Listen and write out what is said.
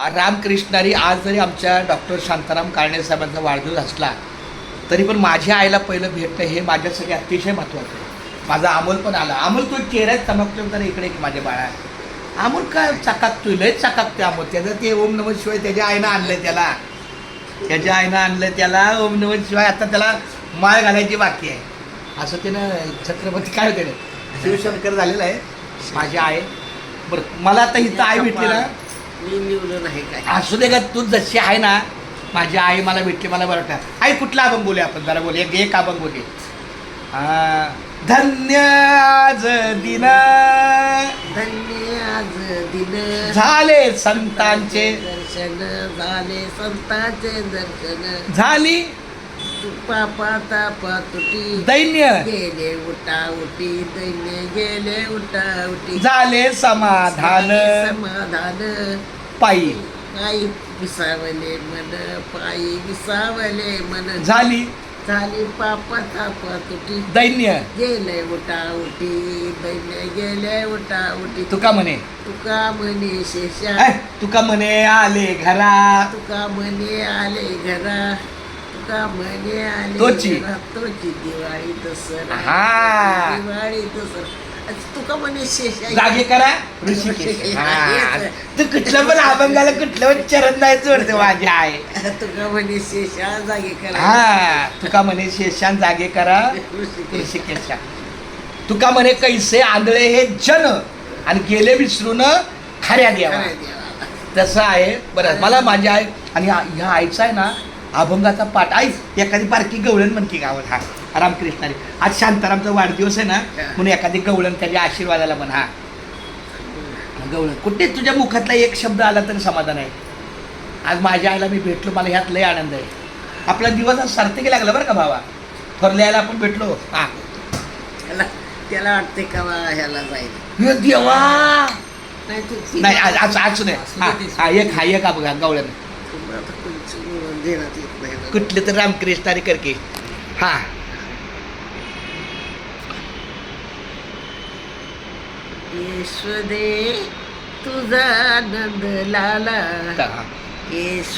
रामकृष्णारी आज जरी आमच्या डॉक्टर शांताराम काळणे साहेबांचा वाढदिवस असला तरी पण माझ्या आईला पहिलं भेटणं हे माझ्यासाठी अतिशय महत्त्वाचं आहे. माझा अमोल पण आला. अमोल तू चेहऱ्यात चमकतो तर इकडे एक माझ्या बाळा अमोल काय चकाकतोय? लय चकाकतोय अमोल. त्याचं ते ओम नमः शिवाय त्याच्या आईनं आणलंय त्याला. त्याच्या आईनं आणलंय त्याला ओम नमः शिवाय आता त्याला माळ घालायची बाकी आहे. असं त्यानं छत्रपती काय होते? शिवशंकर झालेलं आहे. माझी आई. बरं मला आता इथं आई भेटली ना. मी निवडून आहे काय? असू दे का तू जशी आहे ना माझी आई मला भेटली मला बरं वाटतं आई कुठला अभंग बोलूया आपण? जरा बोलूया एक एक अभंग बोलूया आ, धन्य आज दिन. धन्य आज दिन. झाले संतांचे. दर्शन झाले संतांचे दर्शन. झाली. पापा तापा तुटी. दैन्य. गेले उठा उठी दैन्य गेले उठा उठी झाले समाधान. समाधान. पायी. पायी विसावले मन पायी विसावले मन. झाली. झाली पापा तापा तुटी. दैन्य. गेले उठा उठी दैन्य गेले उठा उठी तुका म्हणे. तुका म्हणे शेषा. ऐ, तुका म्हणे आले घरा. तुका म्हणे आले घरा. तुका म्हणे आले तोची. घरा. तोची दिवाळी दसरा. हा. दिवाळी दसरा. तुका जागे करा. ऋषिकेश. हा. तू कुठलं पण अभंगाला कुठलं पण चरण नाही जोडते माझी आई. तुका म्हणे शेषा जागे करा. हा तुका म्हणे शेषान जागे करा. ऋषिकेश. तुका म्हणे कैसे आंधळे हे जन आणि गेले विसरून खऱ्या देवा. खरं देवा. तसं आहे. बरं मला माझी आई आणि ह्या आईचा आहे ना अभंगाचा पाठ. आई एखादी बारकी गवळण म्हणते गावात हा. रामकृष्णारी आज शांतारामचा वाढदिवस आहे ना म्हणून एखादी गवळण त्याच्या आशीर्वादाला म्हण हा. गवळण. कुठे तुझ्या मुखातला एक शब्द आला तरी समाधान आहे. आज माझ्या आईला मी भेटलो मला ह्यात लय आनंद आहे. आपला दिवस आज सार्थकी लागला बरं का भावा? थोरल्याला आपण भेटलो हा. त्याला त्याला वाटते का ह्याला जाईल? देवा! नाही आज आज आज नाही हा एक हा एक बघा गवळण. तुम्हाला आता कोणचं बोलून देण्यात येत नाही ना. कुठले तर रामकृष्णारी करके हा. येशू दे तुझा नंद लाला. येशू